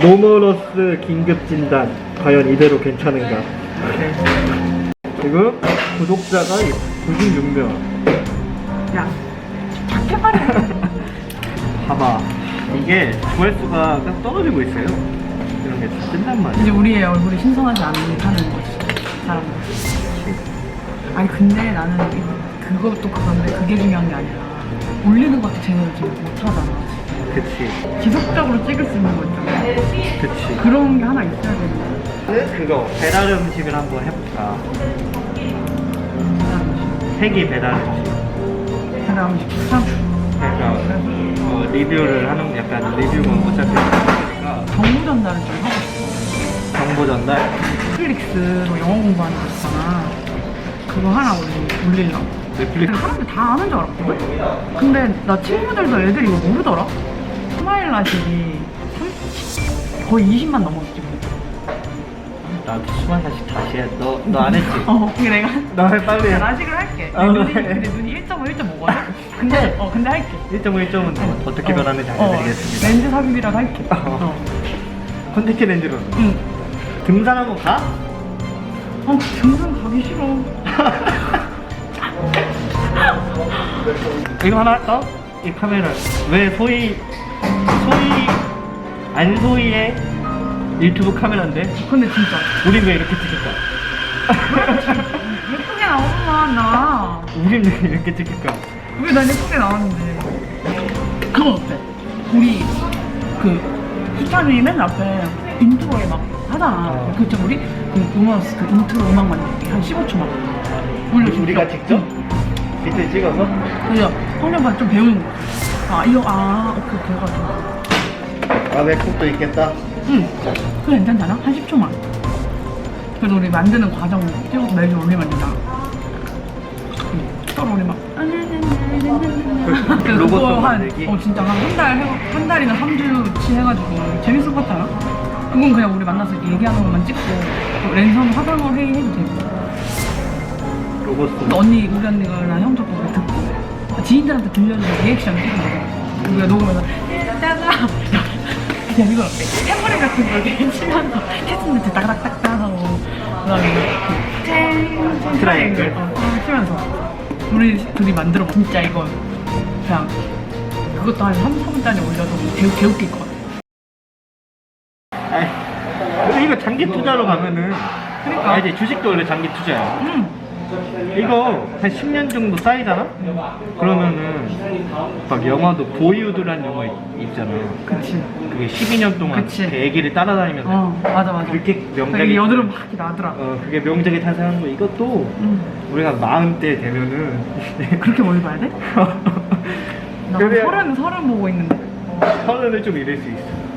노머러스 긴급 진단 과연 이대로 괜찮은가? 지금 구독자가 96명. 야, 작게 말해. 봐봐. 이게 조회수가 계속 떨어지고 있어요. 이런 게 다 뜬단 말이야. 이제 우리의 얼굴이 신선하지 않다는 거지. 사람들. 아니 근데 나는 이- 그것도 그건데 그게 중요한 게 아니라 올리는 것도 제대로 지금 못하잖아. 그치. 지속적으로 찍을 수 있는 거 있잖아. 그치. 그런 게 하나 있어야 되는데. 그거 배달 음식을 한번 해볼까? 세기 배달 음식. 그다음 참 그러니까 어, 리뷰를 하는 약간 리뷰는 어차피 하니까 정보 전달을 좀 하고 싶어. 정보 전달. 넷플릭스로 영어 공부하는 거 있잖아. 그거 하나 올리, 올리려고. 넷플릭스. 사람들 다 아는 줄 알았거든? 근데 나 친구들도 애들이 이거 모르더라? 스마일 라식이 30, 거의 20만 넘었지. 나도 수만 사씩 다시 해. 너 너 안 했지? 어, 근데 내가 너해 빨리 해. 라식을 할게. 어, 눈이, 해. 근데 눈이 1.5, 1.5거든? 근데, 어, 근데 할게. 1.5, 1.5는 어떻게 어, 변하는지 어, 알려드리겠습니다. 렌즈 삽입이라도 할게. 어. 어. 컨택트 렌즈로. 응. 등산 한번 가? 어, 등산 가기 싫어. 이거 하나 할까? 이 카메라. 왜 소희, 소희, 안소희의 유튜브 카메라인데? 근데 진짜. 우린 왜 이렇게 찍을까? 예쁘게 나오구만, 나. 우린 왜 이렇게 찍을까? 왜 난 예쁘게 나왔는데. 그건 어때? 우리, 그, 수찬이 맨 앞에 인트로에 막 하잖아. 어. 그쵸, 우리? 그 음악, 그 인트로 음악 만들기. 한 15초만. 올려줄게. 우리가 직접? 응. 밑에 찍어서? 그죠? 성령반 좀 배우는 거. 아, 이거, 아, 오케이, 오케이. 해가지고. 아, 맥북도 있겠다. 응. 그거 괜찮잖아? 한 10초만. 그래서 우리 만드는 과정 찍어서 매주 올리면 되잖아. 응. 서로 우리 막. 그래서 로봇 그거 한, 만들기? 어, 진짜 한 한 달, 해- 한 달이나 3주치 해가지고 재밌을 것 같아. 그건 그냥 우리 만나서 이렇게 얘기하는 것만 찍고, 또 랜선 화상어 회의 해도 되고. 로봇 또 언니, 우리 언니가 형 작곡을 듣고, 지인들한테 들려주고 리액션. 우리가 녹음해서, 짜자! 야, 이거 어때? 해머리 같은 거 이렇게 치면서 캐스미트 따닥따닥 하고, 그 다음에 그 탱, 트라이앵글. 어, 어, 치면서. 우리 둘이 만들어 봐. 진짜 이거 그냥 그것도 한 3, 4분짜리 올려도 개, 개웃길 것 같아. 아이, 이거 장기 투자로 가면은 그러니까. 알지? 주식도 원래 장기 투자야. 응. 이거 한 10년 정도 쌓이잖아? 그러면은 막 영화도 보이우드란 영화 있- 있잖아. 그치. 그게 12년 동안 그치. 그 애기를 따라다니면서 어, 맞아, 맞아. 그렇게 명작이 이게 여드름 막 나더라. 어 그게 명작이 탄생한 거 이것도 응. 우리가 마흔 대 되면은 그렇게 멀리 봐야 돼? 나 그래. 서른, 서른 보고 있는데. 서른을 좀 잃을 수 있어.